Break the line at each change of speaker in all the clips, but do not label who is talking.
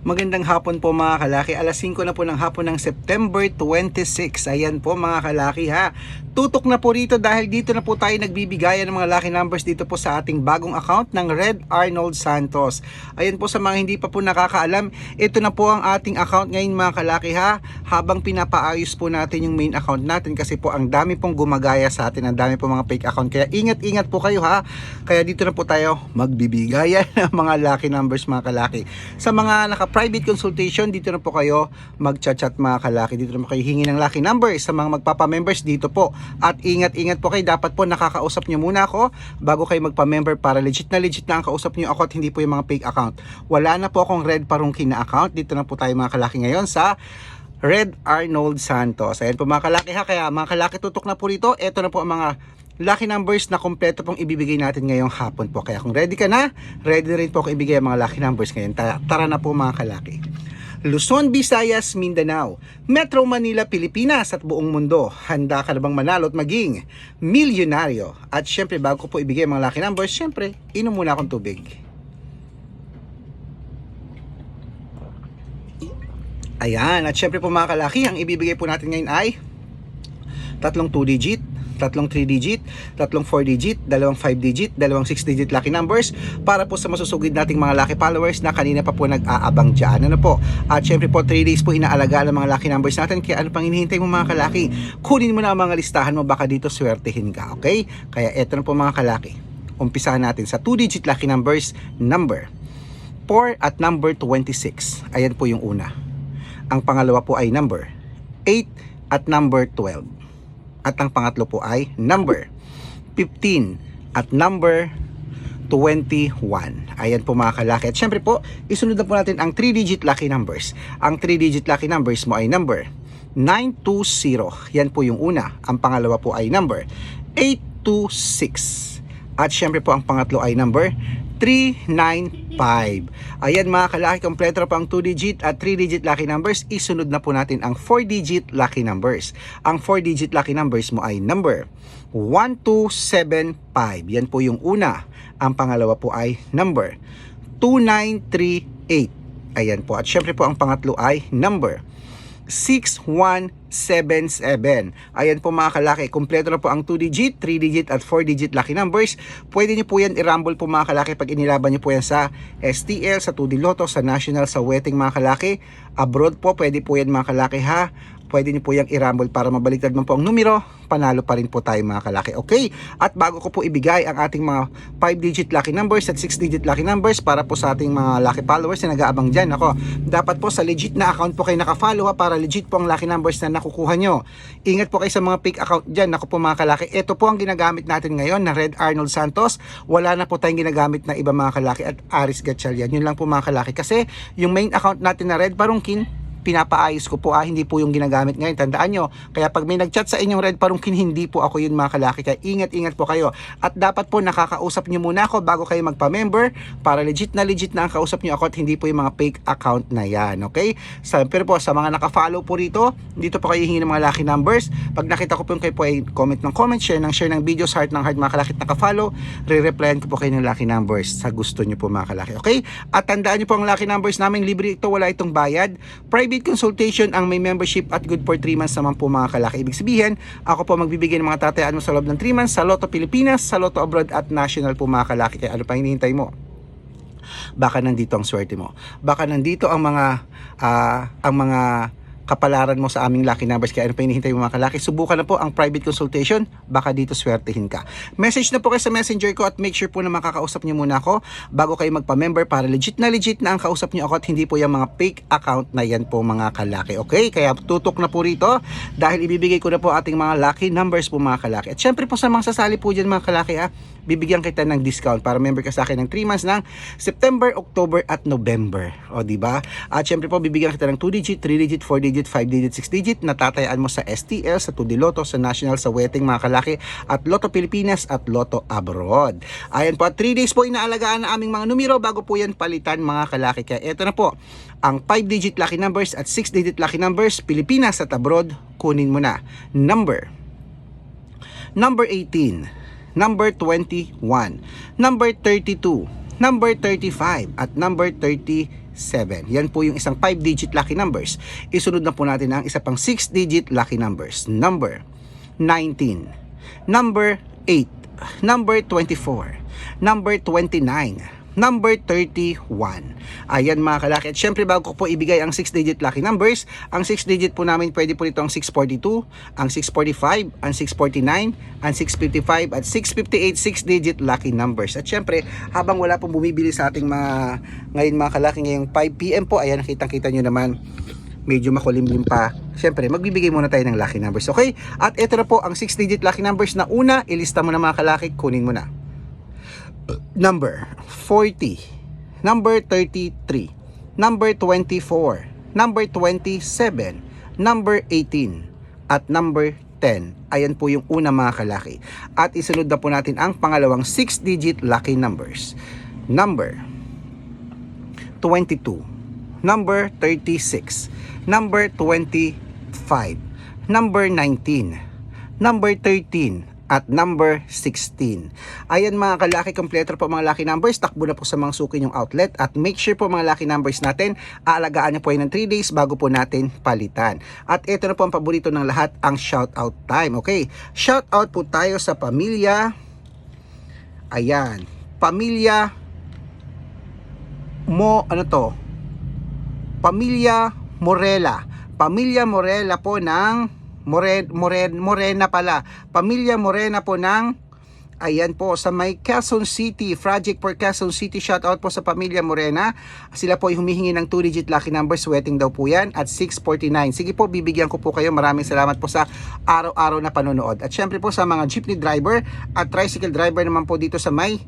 Magandang hapon po mga kalaki. Alas 5 na po ng hapon ng September 26. Ayan po mga kalaki ha. Tutok na po rito dahil dito na po tayo nagbibigayan ng mga lucky numbers dito po sa ating bagong account ng Red Arnold Santos. Ayan po sa mga hindi pa po nakakaalam, ito na po ang ating account ngayon mga kalaki ha. Habang pinapaayos po natin yung main account natin kasi po ang dami pong gumagaya sa atin, ang dami po mga fake account. Kaya ingat-ingat po kayo ha. Kaya dito na po tayo magbibigayan ng mga lucky numbers mga kalaki. Sa mga naka-private consultation, dito na po kayo mag-chat-chat mga kalaki. Dito na po kayo hingi ng lucky numbers sa mga magpapa-members dito po. At ingat-ingat po kayo, dapat po nakakausap nyo muna ako bago kayo magpa-member para legit na legit na ang kausap nyo ako at hindi po yung mga fake account. Wala na po akong Red Parungkin na account. Dito na po tayo mga kalaki ngayon sa Red Arnold Santos. Ayan po mga kalaki ha. Kaya mga kalaki tutok na po rito. Ito na po ang mga lucky numbers na kompleto pong ibibigay natin ngayong hapon po. Kaya kung ready ka na, ready na rin po ako ibigay ang mga lucky numbers ngayon. Tara, tara na po mga kalaki. Luzon, Visayas, Mindanao, Metro Manila, Pilipinas at buong mundo. Handa ka na bang manalo at maging milyonaryo? At syempre bago po ibigay mga lucky numbers, syempre inom muna akong tubig. Ayan, at syempre po mga kalaki, ang ibibigay po natin ngayon ay tatlong 2 digit, tatlong 3 digit, tatlong 4 digit, dalawang 5 digit, dalawang 6 digit lucky numbers para po sa masusugid nating mga lucky followers na kanina pa po nag-aabang dyan. Ano po? At syempre po 3 days po inaalagaan ang mga lucky numbers natin kaya ano pang hinihintay mo mga kalaki? Kunin mo na ang mga listahan mo baka dito swertehin ka, okay? Kaya eto na po mga kalaki. Umpisahan natin sa 2 digit lucky numbers number 4 at number 26. Ayan po yung una. Ang pangalawa po ay number 8 at number 12. At ang pangatlo po ay number 15 at number 21. Ayan po mga kalaki. At syempre po, isunod na po natin ang 3-digit lucky numbers. Ang 3-digit lucky numbers mo ay number 920. Yan po yung una. Ang pangalawa po ay number 826. At syempre po ang pangatlo ay number 395. Ayan mga kalaki, kompleto po ang 2-digit at 3-digit lucky numbers. Isunod na po natin ang 4-digit lucky numbers. Ang 4-digit lucky numbers mo ay number 1275. Yan po yung una. Ang pangalawa po ay number 2938. Ayan po. At syempre po ang pangatlo ay number 6177. Ayan po mga kalaki, kumpleto na po ang 2-digit, 3-digit at 4-digit lucky numbers. Pwede nyo po yan i-rumble po mga kalaki pag inilaban nyo po yan sa STL, sa 2D Lotto, sa National, sa Wedding mga kalaki. Abroad po, pwede po yan mga kalaki ha. Pwede nyo po yung i-rumble para mabaliktad man po ang numero, panalo pa rin po tayo mga kalaki. Okay? At bago ko po ibigay ang ating mga 5-digit lucky numbers at 6-digit lucky numbers para po sa ating mga lucky followers na nag-aabang dyan. Ako, dapat po sa legit na account po kayo nakafollow ha para legit po ang lucky numbers na nakukuha nyo. Ingat po kayo sa mga fake account dyan. Ako po mga kalaki, ito po ang ginagamit natin ngayon na Red Arnold Santos. Wala na po tayong ginagamit na iba mga kalaki at Aris Gatchalian. Yun lang po mga kalaki. Kasi yung main account natin na Red Parungkin, pinapaayos ko po ah, hindi po yung ginagamit ngayon. Tandaan nyo, kaya pag may nagchat sa inyong red parungkin, hindi po ako yun mga kalaki. Kaya ingat-ingat po kayo. At dapat po nakakausap nyo muna ako bago kayo magpa-member para legit na legit na ang kausap nyo ako at hindi po yung mga fake account na yan. Okay? Sa, pero po, sa mga naka-follow po rito, dito po kayo hingi ng mga lucky numbers. Pag nakita ko po yung kayo po ay comment ng comment, share ng share ng videos, heart ng heart mga kalaki naka-follow, re-replyan ko po kayo ng lucky numbers sa gusto nyo po mga kalaki. Okay? At tandaan nyo po ang lucky numbers namin, libre ito, wala itong bayad. Private consultation ang may membership at good for 3 months naman po mga kalaki. Ibig sabihin, ako po magbibigay ng mga tatayaan mo sa loob ng 3 months sa Lotto Pilipinas, sa Lotto Abroad at National po mga kalaki. Kaya ano pa hinihintay mo? Baka nandito ang swerte mo. Baka nandito ang mga ah, ang mga kapalaran mo sa aming lucky numbers. Kaya ano pa hinihintay mo mga kalaki? Subukan na po ang private consultation. Baka dito swertehin ka. Message na po kayo sa messenger ko at make sure po na makakausap niyo muna ako bago kayo magpa-member para legit na legit na ang kausap niyo ako at hindi po yung mga fake account na yan po mga kalaki. Okay? Kaya tutok na po rito dahil ibibigay ko na po ating mga lucky numbers po mga kalaki. At syempre po sa mga sasali po dyan mga kalaki ha, bibigyan kita ng discount para member ka sa akin ng 3 months ng September, October at November. O di ba? At syempre po bibigyan kita ng 2 digit, 3 digit, 4 digit, 5 digit, 6 digit na tatayaan mo sa STL, sa 2D Lotto, sa National, sa Wedding mga kalaki at Lotto Pilipinas at Lotto Abroad. Ayan po, at 3 days po inaalagaan na aming mga numero bago po yan palitan mga kalaki. Kaya eto na po, ang 5 digit lucky numbers at 6 digit lucky numbers, Pilipinas at Abroad, kunin mo na. Number Number 18, number 21, number 32, number 35, at number 37. Yan po yung isang 5-digit lucky numbers. Isunod na po natin ang isa pang 6-digit lucky numbers. Number 19, number 8, number 24, number 29, number 31. Ayan mga kalaki. At syempre bago ko po ibigay ang 6-digit lucky numbers, ang 6-digit po namin pwede po nito ang 642, ang 645, ang 649, ang 655 at 658 6-digit lucky numbers. At syempre, habang wala pong bumibili sa ating mga ngayon mga kalaki ngayong 5pm po, ayan nakita-kita nyo naman medyo makulimlim pa. Siyempre, magbibigay muna tayo ng lucky numbers, okay? At ito na po ang 6-digit lucky numbers na una, ilista mo na mga kalaki, kunin mo na. Number 40, number 33, number 24, number 27, number 18, at number 10. Ayan po yung una mga kalaki. At isunod na po natin ang pangalawang 6-digit lucky numbers. Number 22, number 36, number 25, number 19, number 13, at number 16. Ayan mga kalaki, kompleto po mga lucky numbers. Takbo na po sa mga suki yung outlet at make sure po mga lucky numbers natin, aalagaan niyo po yan ng 3 days bago po natin palitan. At ito na po ang paborito ng lahat, ang shout out time. Okay, shout out po tayo sa pamilya. Ayan, pamilya mo, ano to? Pamilya Morela. Pamilya Morela po ng More, More, Morena pala. Pamilya Morena po ng Ayan po, sa may Quezon City, Project for Quezon City, shout out po sa Pamilya Morena. Sila po ay humihingi ng 2-digit lucky number, sweating daw po yan, at 649. Sige po, bibigyan ko po kayo. Maraming salamat po sa araw-araw na panonood. At syempre po sa mga jeepney driver at tricycle driver naman po dito sa may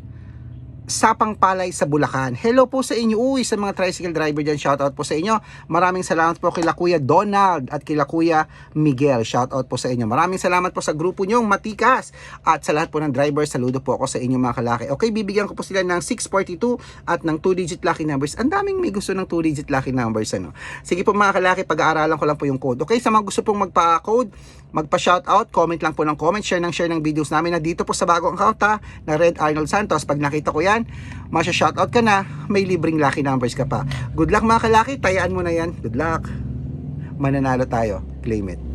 Sapang Palay sa Bulacan. Hello po sa inyo, uy, sa mga tricycle driver dyan. Shoutout po sa inyo. Maraming salamat po kila Kuya Donald at kila Kuya Miguel. Shoutout po sa inyo. Maraming salamat po sa grupo nyong Matikas. At sa lahat po ng driver, saludo po ako sa inyo mga kalaki. Okay, bibigyan ko po sila ng 642 at ng 2-digit lucky numbers. Ang daming may gusto ng 2-digit lucky numbers. Ano? Sige po mga kalaki, pag-aaralan ko lang po yung code. Okay, sa mga gusto pong magpa-code, magpa-shoutout, comment lang po ng comment, share ng share ng videos namin na dito po sa bagong account ha, na Red Arnold Santos. Pag nakita ko yan, masya-shoutout ka na, may libreng lucky numbers ka pa. Good luck mga kalaki, tayaan mo na yan. Good luck. Mananalo tayo. Claim it.